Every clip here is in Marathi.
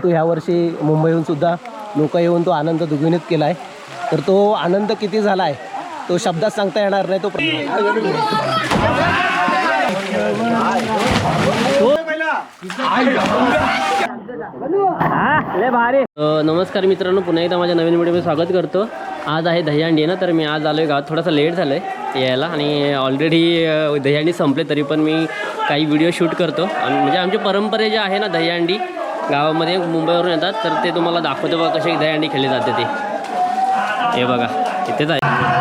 परंतु ह्यावर्षी मुंबईहून सुद्धा लोक येऊन तो आनंद दुगुणित केला आहे तर तो आनंद किती झाला आहे तो शब्दात सांगता येणार नाही तो भारी नमस्कार मित्रांनो पुन्हा एकदा माझ्या नवीन व्हिडिओमध्ये स्वागत करतो. आज आहे दहीहंडी ना तर मी आज आलो आहे गावात. थोडासा लेट झालं आहे यायला आणि ऑलरेडी दहीहंडी संपले तरी पण मी काही व्हिडिओ शूट करतो. आणि म्हणजे आमची परंपरे जे आहे ना दहीहंडी गावामध्ये मुंबईवरून येतात तर ते तुम्हाला दाखवते बघा कसे दहीहंडी खेळली जाते ते. हे बघा इथेच आहे.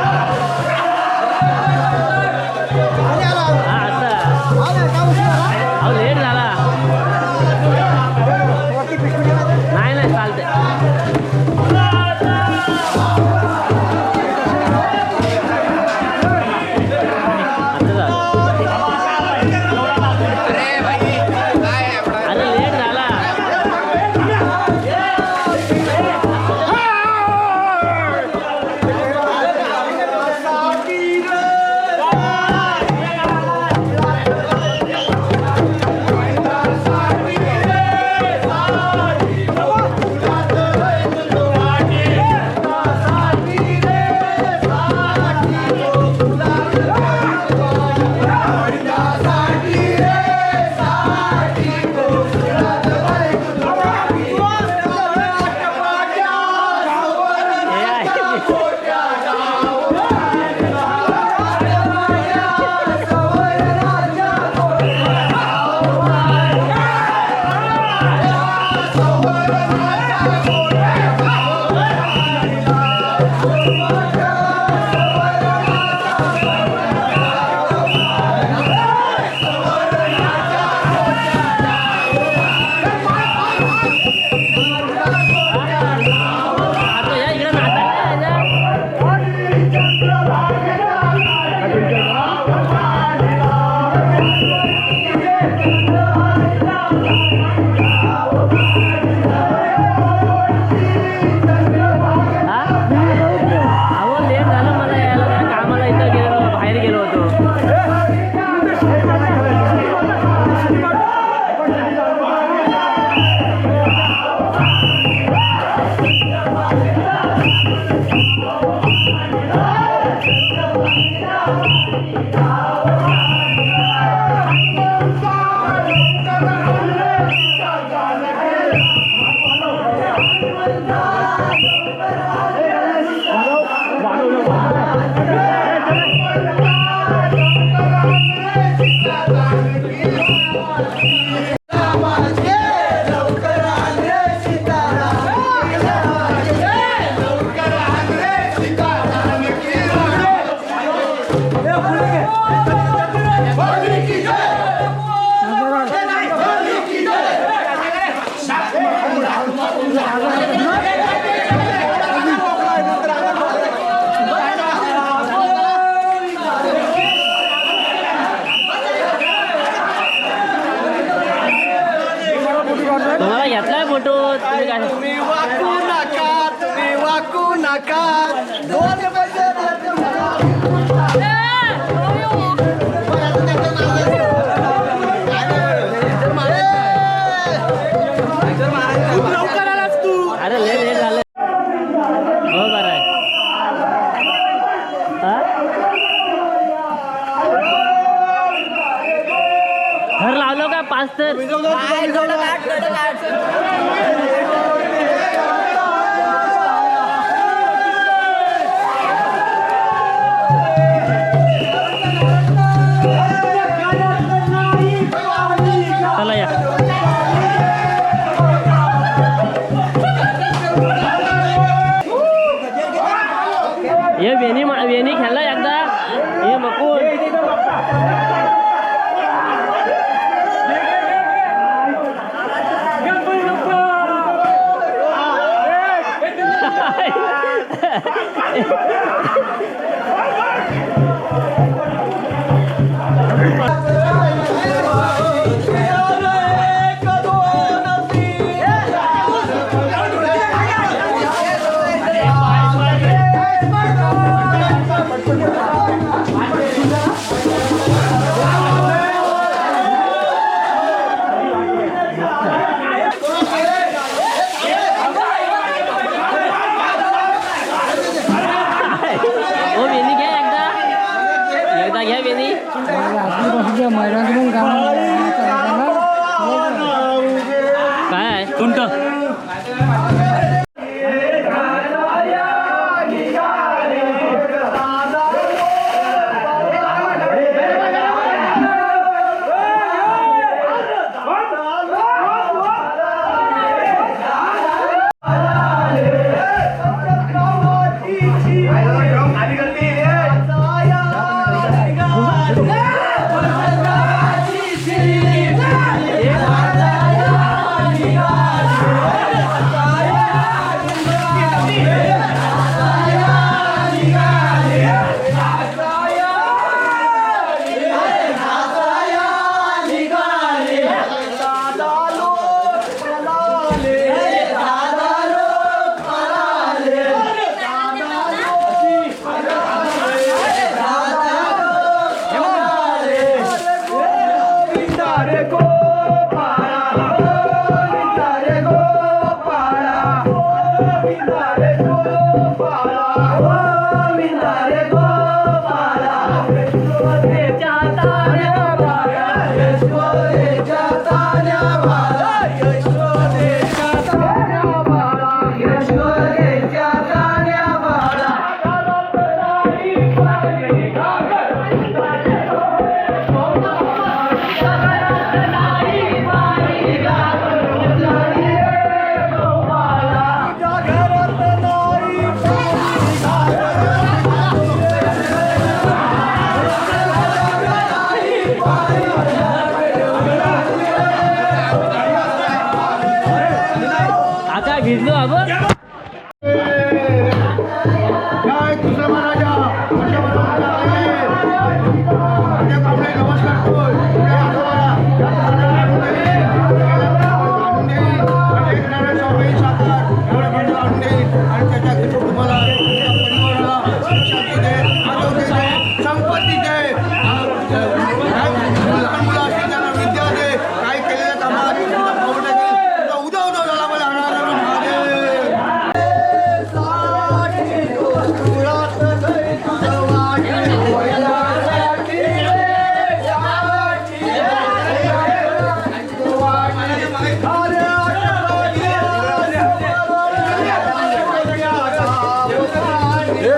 Yeah.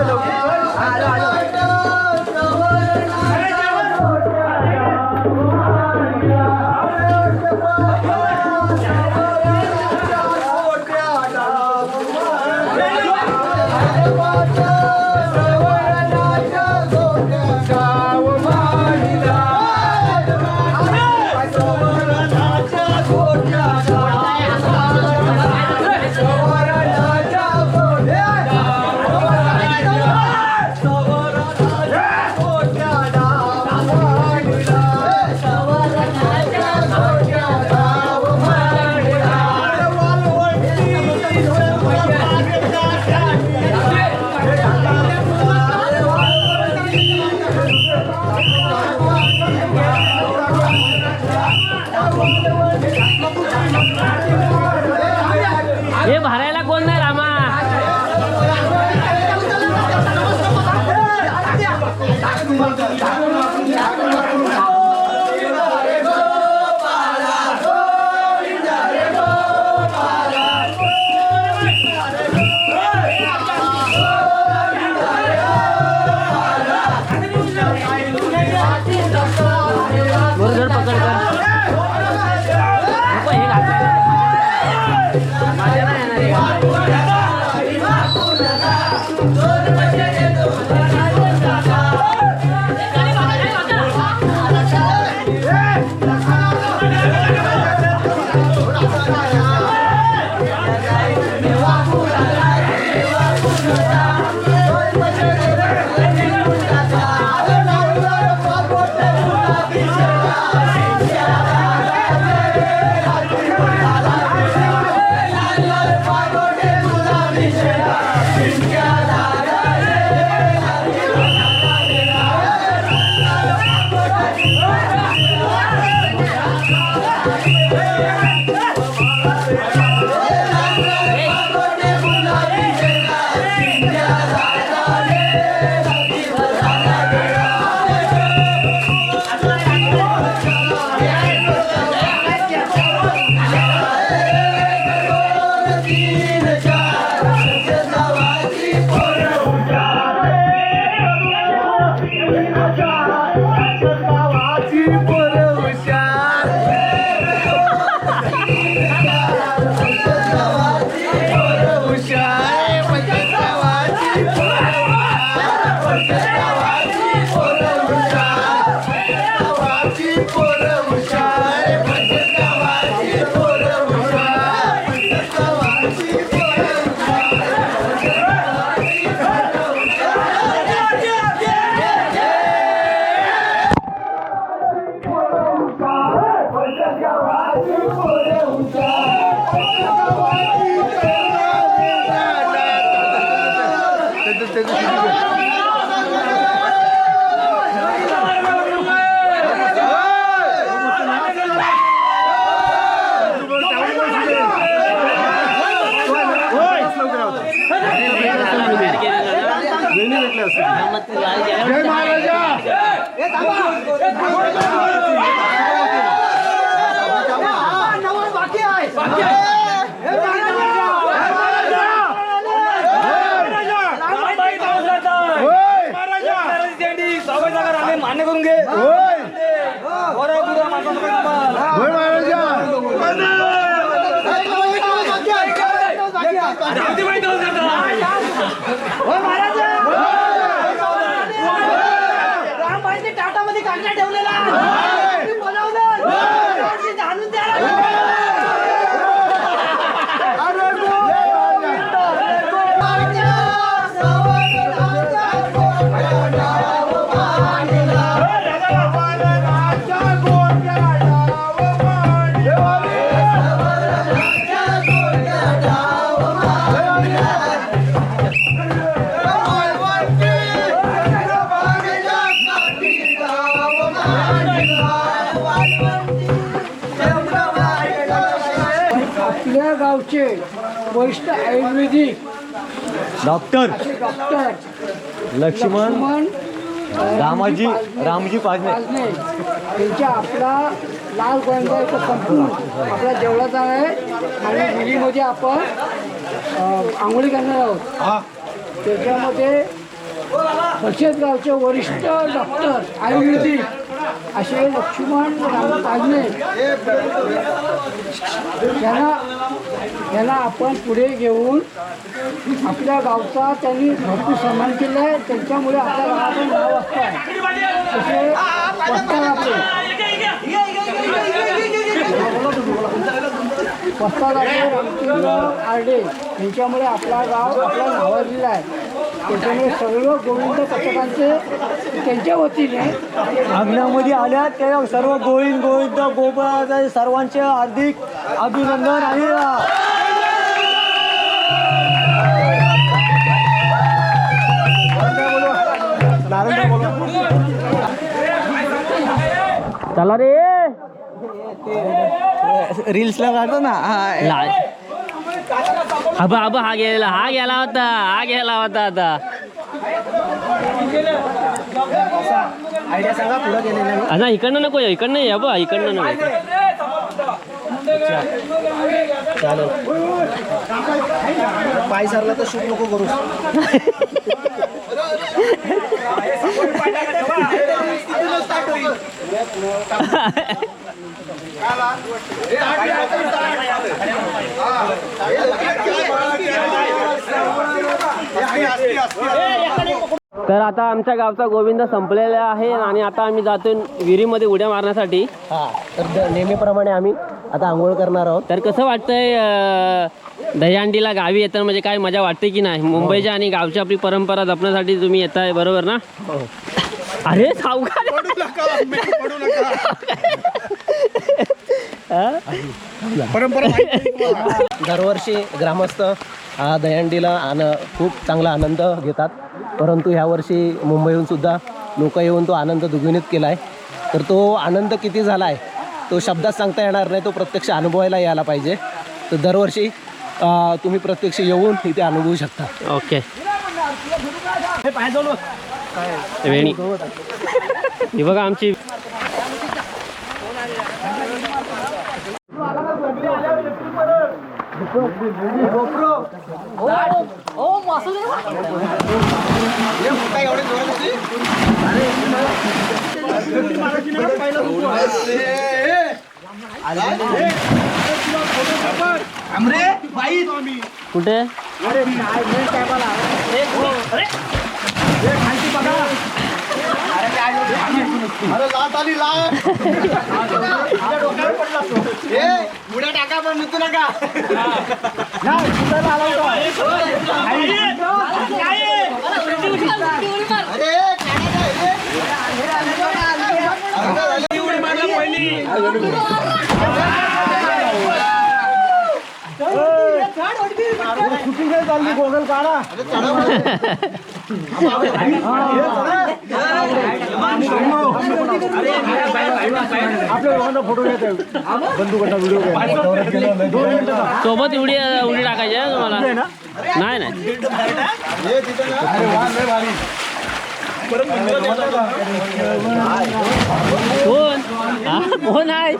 हे Good. मान्य करून घे. होय. महाराजा. टाटामध्ये कांदा ठेवलेला. गावचे वरिष्ठ आयुर्वेदिक डॉक्टर असे डॉक्टर लक्ष्मण लक्ष्मण रामाजी रामजी पाजने पाजने त्यांच्या आपला लाल गोंदा इथं संपूर्ण आपला जेवढाचा आहे आणि विहिरीमध्ये आपण अ, आंघोळी करणार आहोत. त्याच्यामध्ये बचत गावचे वरिष्ठ डॉक्टर आयुर्वेदिक असे लक्ष्मण राम पाजने यांना यांना आपण पुढे घेऊन आपल्या गावचा त्यांनी भरपूर सन्मान केला आहे त्यांच्यामुळे आपल्या गावाचं नाव असतं. तसे वस्ताद आपले. वस्ताद आरडे यांच्यामुळे आपला गाव आपल्या नावाजलेला आहे. त्याच्यामुळे सर्व गोविंद पथकांचे त्यांच्या वतीने अंगणामध्ये आल्या त्या सर्व गोविंद गोविंद गोपाळ सर्वांचे हार्दिक अभिनंदन आणि चला रे. रील्सला काढतो ना. अबा अबा हा गेला हा गेला होता हा गेला होता आता गेलेला आता इकडनं नको इकडनं ये बा इकडनं नको चालेल पाय सरला तर शूट नको करू तर आता आमच्या गावचा गोविंद संपलेला आहे आणि आता आम्ही जातो विहिरीमध्ये उड्या मारण्यासाठी. हा तर नेहमीप्रमाणे आम्ही आता आंघोळ करणार आहोत. तर कसं वाटतंय दहीहंडीला गावी येताना म्हणजे काय मजा वाटते की नाही? मुंबईच्या आणि गावची आपली परंपरा जपण्यासाठी तुम्ही येताय बरोबर ना? अरे सावकार. परंपरा माहिती आहे तुम्हाला? दरवर्षी ग्रामस्थ हा दहीहंडीला आन खूप चांगला आनंद घेतात. परंतु ह्यावर्षी मुंबईहून सुद्धा लोक येऊन तो आनंद दुग्गुणित केला आहे तर तो आनंद किती झाला आहे तो शब्दात सांगता येणार नाही. तो प्रत्यक्ष अनुभवायला यायला पाहिजे. तर दरवर्षी अं, तुम्ही प्रत्यक्ष येऊन इथे अनुभवू शकता. ओके. वेणी. ही बघा आमची. कुठे? अरे लाट आली लाट ए उड्या टाका पण नुसतं नका. चालली गोगल काढा आपल्या सोबत उडी उडी टाकायची आहे तुम्हाला? नाही नाही कोण? कोण आहे?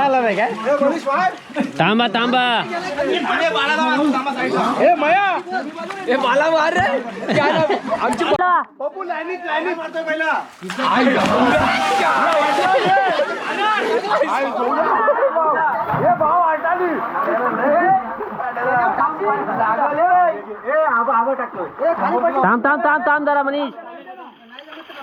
आला नाही काय थांबा थांबा ए मया. ए मला मार रे. आमची बाबू लाईनीत लाईनीत मारतोय पहिला. ए भाव आटाली. ए आबा आबा टाकतोय. थांब थांब थांब थांब जरा मनीष.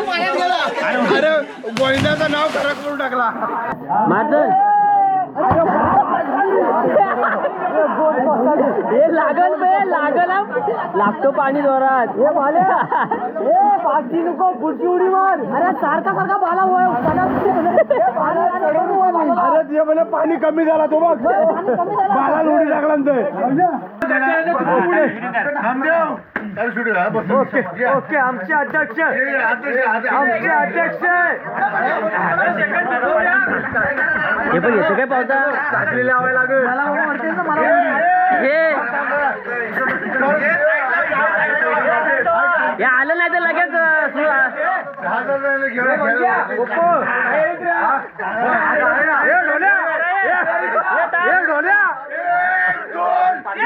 अरे गोविंदाचं नाव खरं करून टाकला माझं हे लागल बे लागल लागतो पाणी जोरात हे भाले हे पाठी नको पुढची उडी मार अरे सारखा सारखा भाला अरे ते म्हणे पाणी कमी झाला तो बघ. भाला उडी टाकला ओके आमचे अध्यक्ष आमचे अध्यक्ष हे पण येतो काय पावता लावायला लागेल हे आलं नाही तर लगेच ढोल्या अं, सु-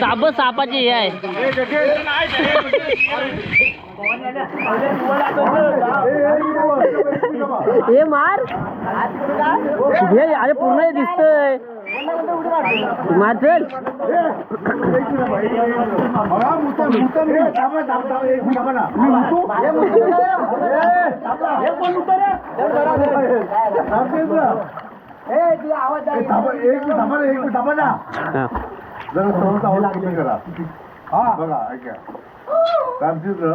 साब सापाची हे आहे हे मार. हे अरे पूर्ण दिसतय. मार चल हा. जरा समोरचा आवाज करा. हा बघा ऐका. रामचंद्र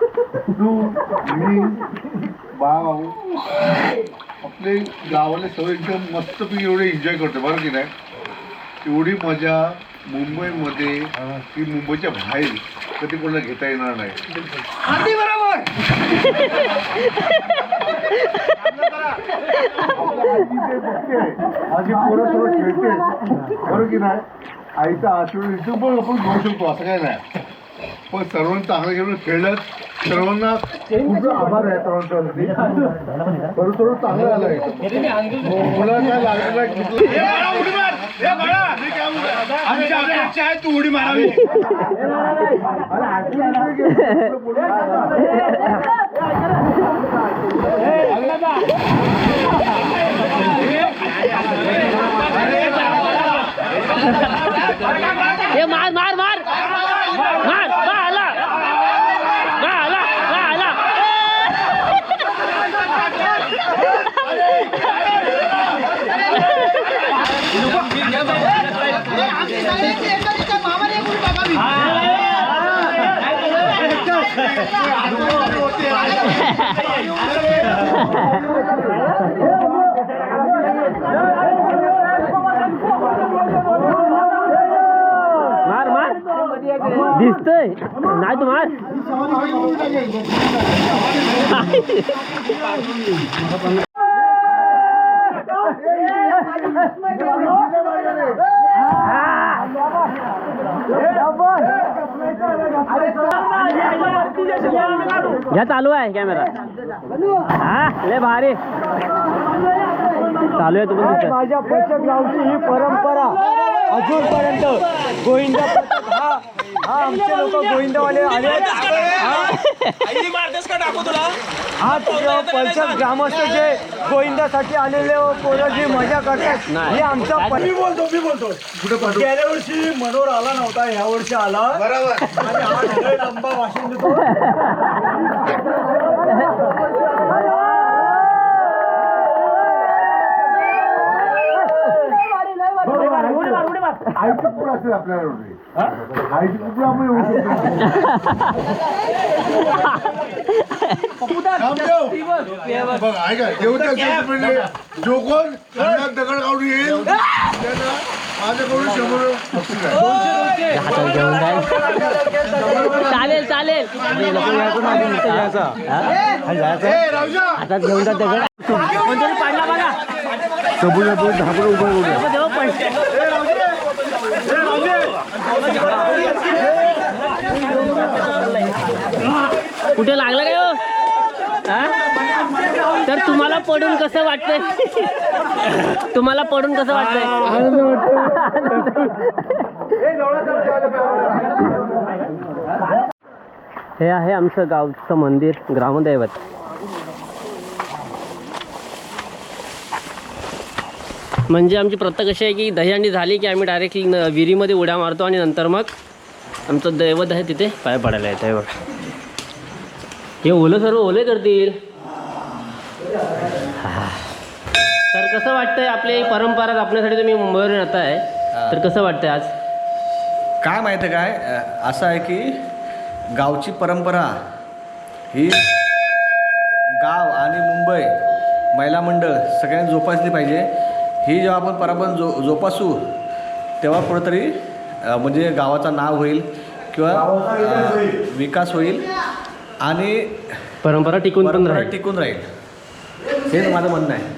तू मी भाऊ आपले गावाला सगळे एकदम मस्तपैकी एवढे एन्जॉय करतो बरं की नाही? एवढी मजा मुंबईमध्ये की मुंबईच्या बाहेर कधी कोणाला घेता येणार नाही. माझी पोरं थोडं खेळते. बरं की नाही? आईचा आशीर्वाद इथं पण आपण घेऊ शकतो असं काय नाही. पण सर्वांनी चांगलं घेऊन खेळलं सर्वांना खूप आभार आहे सर्वांच्यावरती थोडं चांगलं झालंय मुला काय लागलं नाही तू उडी मारावी मार मार मार मार बा आला बा आला बा आला मार मार. दिसतय. नाही तू मार. घ्या चालू आहे कॅमेरा. हा लय भारी. चालू आहे तुम्ही. माझ्या पचक गावची ही परंपरा अजूनपर्यंत गोविंद हा हा आमचे लोक गोविंदवाले आले हा तुझं पचक ग्रामस्थ जे गोविंदासाठी आलेले पोरं जी मजा करतात. हे आमचा मी बोलतो मी बोलतो. गेल्या वर्षी मनोहर आला नव्हता ह्या वर्षी आला. बरोबर. हा देतो. आईची कुठं असेल आपल्याला एवढी. आईची कुठं आपण येऊ शकतो बघ ऐका जेवढ्या असेल म्हणजे जो कोण अंगात दगड काढून येईल. त्याला माझ्याकडून शंभर बक्षीस आहे. हातात घेऊन जाईल चालेल चालेल. ए, हातात घेऊन जा दगड. कोणतरी पाडला बघा. उभं तेव्हा पण कुठे लागलं काय हो? तर तुम्हाला पडून कसं वाटतंय? तुम्हाला पडून कसं वाटतंय? हे आहे आमचं गावचं मंदिर ग्रामदैवत. म्हणजे आमची प्रथा कशी आहे की दहीहंडी झाली की आम्ही डायरेक्टली विहिरीमध्ये उड्या मारतो आणि नंतर मग आमचं दैवत आहे तिथे पाय पडायला येतं हे बघा. हे ओलं सर्व ओले करतील. तर कसं वाटतंय आपली परंपरा जपण्यासाठी तुम्ही मुंबईवरून येत आहे तर कसं वाटतंय आज? काय माहिती आहे काय? असं आहे की गावची परंपरा ही गाव आणि मुंबई महिला मंडळ सगळ्यांनी जोपासली पाहिजे. ही जेव्हा आपण परंपरा जो जोपासू तेव्हा कुठंतरी म्हणजे गावाचं नाव होईल किंवा विकास होईल. आणि परंपरा टिकून टिकून राहील. हेच माझं म्हणणं आहे.